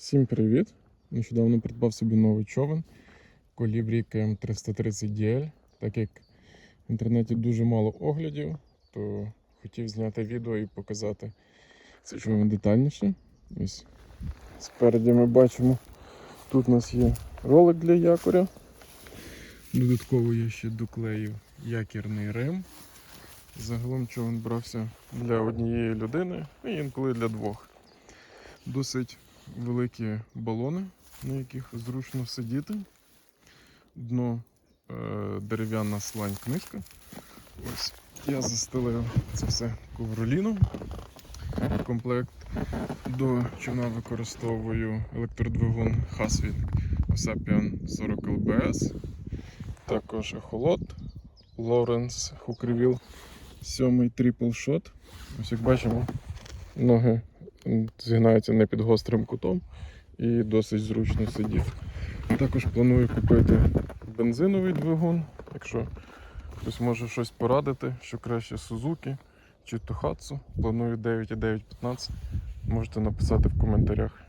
Всім привіт! Нещодавно придбав собі новий човен Colibri KM330DL. Так як в інтернеті дуже мало оглядів, то хотів зняти відео і показати цей човен детальніше. Ось спереді ми бачимо, тут у нас є ролик для якоря. Додатково я ще доклеїв якірний рим. Загалом човен брався для однієї людини, і інколи для двох. Досить великі балони, на яких зручно сидіти. Дно е, дерев'яна слань книжка. Ось я застелив це все ковроліном. Комплект до човна використовую електродвигун Haswin Osapian 40 LBS. Також ехолот Lawrence Hookerville 7 Triple Shot. Ось як бачимо, ноги згинаються не під гострим кутом і досить зручно сидіти. Також планую купити бензиновий двигун, якщо хтось може щось порадити, що краще Suzuki чи Tohatsu. Планую 9,915. Можете написати в коментарях.